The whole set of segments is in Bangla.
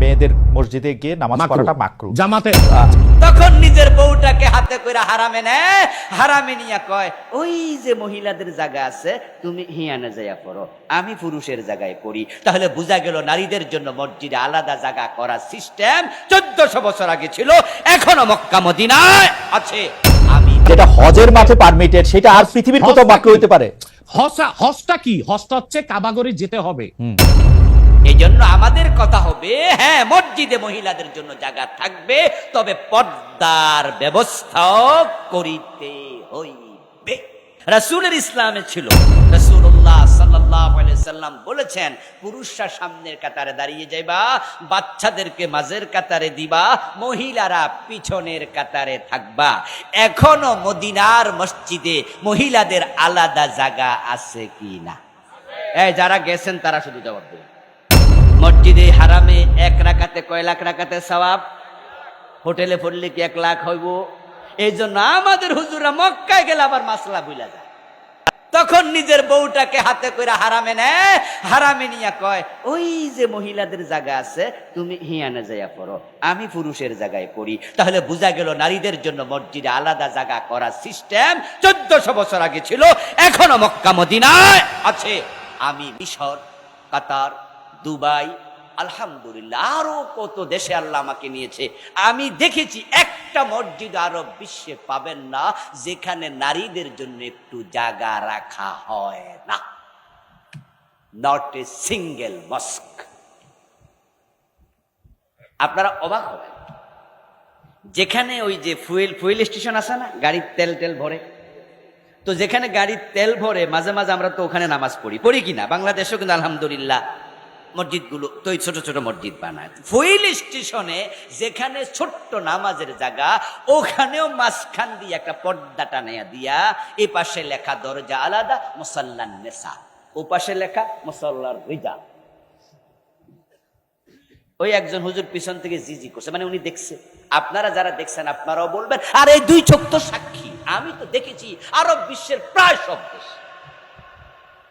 মেয়েদের মসজিদে গিয়ে নামাজ পড়াটা মাকরু। জামাতে। তখন নিজের বউটাকে হাতে করে হারামে নেয় হারামে নিয়ে কয় ওই যে মহিলাদের জায়গা আছে তুমি হিয়ানে যাইয়া পড়ো আমি পুরুষের জায়গায় পড়ি। তাহলে বোঝা গেল নারীদের জন্য মসজিদে আলাদা জায়গা করার সিস্টেম চোদ্দশো বছর আগে ছিল এখনও মক্কা মদিনায় আছে। আমি যেটা হজের মাঠে পারমিটেড সেটা আর পৃথিবীর কোথাও কি? হতে পারে। হসা হসটা কি? হসটা হচ্ছে কাবাগরে যেতে হবে। এই জন্য আমাদের কথা হবে হ্যাঁ মসজিদে মহিলাদের জন্য জায়গা থাকবে, তবে পর্দার ব্যবস্থাও করিতে হইবে। রাসূলের ইসলামে ছিল সাল্লাল্লাহু সাল্লাম বলেছেন, পুরুষরা সামনের কাতারে দাঁড়িয়ে যাইবা, বাচ্চাদেরকে মাঝের কাতারে দিবা, মহিলারা পিছনের কাতারে থাকবা। এখনও মদিনার মসজিদে মহিলাদের আলাদা জায়গা আছে কি না যারা গেছেন তারা শুধু জবাব দেবেন। মসজিদে হারামে এক রাকাতে কয় লাখ রাকাতে সওয়াব? হোটেলে পড়লে কি এক লাখ হইব? এই জন্য আমাদের হুজুরা মক্কায় গেলে আবার মাসলা বুঝলা যায়। তখন নিজের বউটাকে হাতে করে হারামে নেয়, হারামে নিয়ে কয়, ওই যে মহিলাদের জায়গা আছে, তুমি হিয়ানে যাইয়া পড়ো, আমি পুরুষের জায়গায় পড়ি। তাহলে বোঝা গেল নারীদের জন্য মসজিদে আলাদা জায়গা করার সিস্টেম চোদ্দশো বছর আগে ছিল, এখনও মক্কা মদিনায় আছে। আমি মিশর, কাতার দুবাই, আলহামদুলিল্লাহ, আরও কত দেশে আল্লাহ আমাকে নিয়েছে। আমি দেখেছি একটা মসজিদ আরব বিশ্বে পাবেন না, যেখানে নারীদের জন্য একটু জায়গা রাখা হয় না। নট এ সিঙ্গেল মস্ক আপনারা অবাক হবেন। যেখানে ওই যে ফুয়েল ফুয়েল স্টেশন আছে না, গাড়ির তেল তেল ভরে? তো যেখানে গাড়ির তেল ভরে, মাঝে মাঝে আমরা তো ওখানে নামাজ পড়ি। পড়ি কিনা? বাংলাদেশেও কিন্তু আলহামদুলিল্লাহ। মসজিদগুলো, তো ছোট ছোট মসজিদ বানায়। ফুইল স্টেশনে যেখানে ছোট্ট নামাজের জায়গা, ওখানেও মাঝখান দিয়ে একটা পর্দা টানাইয়া দিয়া এ পাশে লেখা দরজা আলাদা, মুসাল্লান নেশা ও পাশে লেখা, মুসাল্লার রিজা। ওই একজন হুজুর পিছন থেকে জি জি করছে মানে উনি দেখছে। আপনারা যারা দেখছেন, আপনারাও বলবেন, আর, এই দুই চোখ তো সাক্ষী। আমি তো দেখেছি, আরব বিশ্বের প্রায় সব দেশ।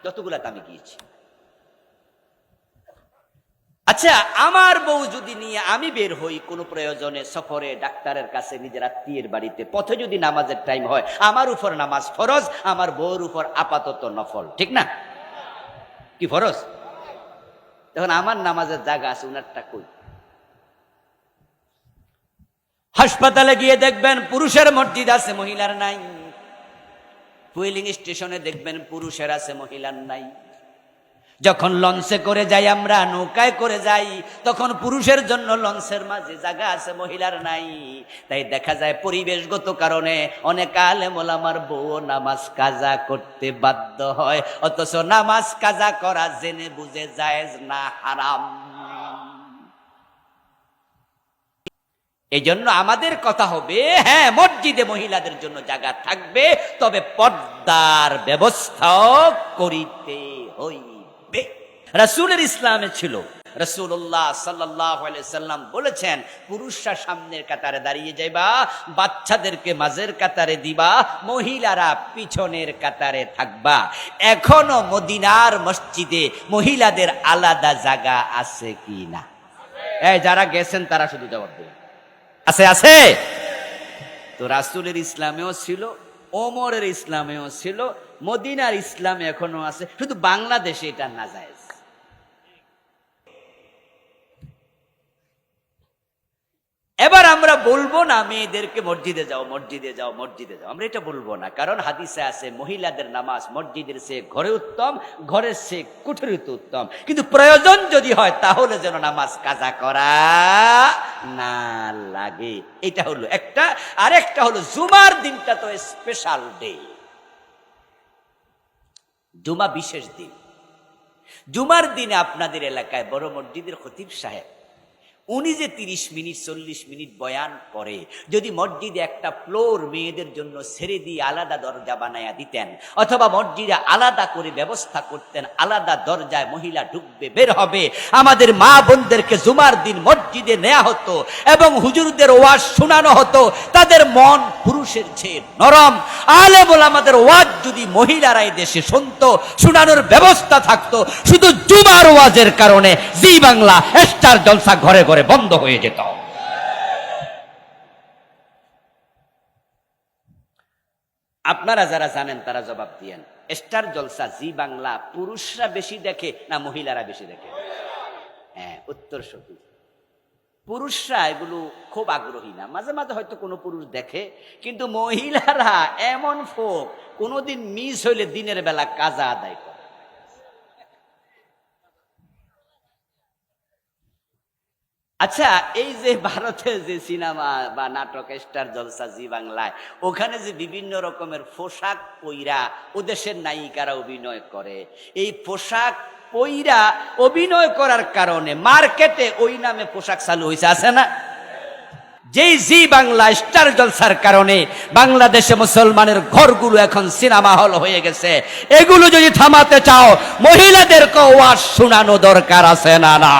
যতগুলাতে আমি গিয়েছি। আচ্ছা আমার বউ যদি নিয়ে আমি বের হই কোনো প্রয়োজনে সফরে, ডাক্তারের কাছে নিজের আত্মীয়ের বাড়িতে, পথে যদি নামাজের টাইম হয়, আমার উপর নামাজ ফরজ, আমার বউর উপর আপাতত নফল, ঠিক না? কি ফরজ? তখন আমার নামাজের জায়গা আছে, উনারটা কই? হাসপাতালে গিয়ে দেখবেন পুরুষের মসজিদ আছে, মহিলার নাই। ফুয়েলিং স্টেশনে দেখবেন পুরুষের আছে, মহিলার নাই। যখন লঞ্চে করে যাই, আমরা নৌকায় করে যাই, তখন পুরুষের জন্য লঞ্চের মাঝে জায়গা আছে, মহিলার নাই। তাই দেখা যায় পরিবেশগত কারণে অনেক আলেম ওলামার বউ নামাজ কাজা করতে বাধ্য হয়, অথচ নামাজ কাজা করা জেনে বুঝে জায়েজ না, হারাম। এই জন্য আমাদের কথা হবে হ্যাঁ মসজিদে মহিলাদের জন্য জায়গা থাকবে, তবে পর্দার ব্যবস্থাও করিতে হইবে রাসূলের ইসলামে ছিল। রসুল্লাহ সাল্লাহ সাল্লাম বলেছেন, পুরুষরা সামনের কাতারে দাঁড়িয়ে যাইবা, বাচ্চাদেরকে মাঝের কাতারে দিবা, মহিলারা পিছনের কাতারে থাকবা। এখনও মদিনার মসজিদে মহিলাদের আলাদা জায়গা আছে কি না যারা গেছেন, তারা শুধু জবাব দেবেন আছে আছে? তো রাসুলের ইসলামেও ছিল, ওমরের ইসলামেও ছিল মদিনার ইসলামে এখনও আছে, শুধু বাংলাদেশে এটা না যায়। এবার আমরা বলব না, মেয়েদেরকে মসজিদে যাও মসজিদে যাও মসজিদে যাও। আমরা এটা বলব না, কারণ হাদিসে আছে, মহিলাদের নামাজ মসজিদের সে ঘরে উত্তম, ঘরের সে কুঠুরিতে উত্তম। কিন্তু প্রয়োজন যদি হয়, তাহলে যেন নামাজ কাজা করা না লাগে। এটা হলো একটা, আরেকটা হলো জুমার দিনটা তো স্পেশাল ডে জুমা বিশেষ দিন। জুমার দিনে আপনাদের এলাকায় বড় মসজিদের খতিব সাহেব উনি যে তিরিশ মিনিট, চল্লিশ মিনিট বয়ান করে, যদি মসজিদে একটা ফ্লোর মেয়েদের জন্য ছেড়ে দিয়ে আলাদা দরজা বানায়া দিতেন, অথবা মসজিদে আলাদা করে ব্যবস্থা করতেন, আলাদা দরজায় মহিলা ঢুকবে, বের হবে, আমাদের মা বোনদেরকে জুমার দিন মসজিদে নেওয়া হতো এবং হুজুরদের ওয়াজ শোনানো হতো, তাদের মন পুরুষের চেয়ে নরম। আলে বলে আমাদের ওয়াজ যদি মহিলারাই দেশে শুনতো, শোনানোর ব্যবস্থা থাকতো, শুধু জুমার ওয়াজের কারণে, জি বাংলা, স্টার জলসা ঘরে ঘরে। করে বন্ধ হয়ে যেত। আপনারা যারা জানেন, তারা জবাব দিয়েন। স্টার জলসা, জি বাংলা, পুরুষরা বেশি দেখে না মহিলারা বেশি দেখে? হ্যাঁ উত্তর সঠিক। পুরুষরা এগুলো খুব আগ্রহী না। মাঝে মাঝে হয়তো কোনো পুরুষ দেখে, কিন্তু মহিলারা এমন ফোক, কোনোদিন মিস হইলে দিনের বেলা কাজা আদায় করে আচ্ছা এই যে ভারতে যে সিনেমা বা নাটক, স্টার জলসা জি বাংলায়, ওখানে যে বিভিন্ন রকমের পোশাক পইরা ওদেশের নায়িকারা অভিনয় করে, এই পোশাক পইরা অভিনয় করার কারণে মার্কেটে ওই নামে পোশাক চালু হয়েছে আছে না? যেই জি বাংলা স্টার জলসার কারণে বাংলাদেশে মুসলমানের ঘরগুলো এখন সিনেমা হল হয়ে গেছে, এগুলো যদি থামাতে চাও মহিলাদেরকে ওয়াজ শোনানো দরকার, আছে না না?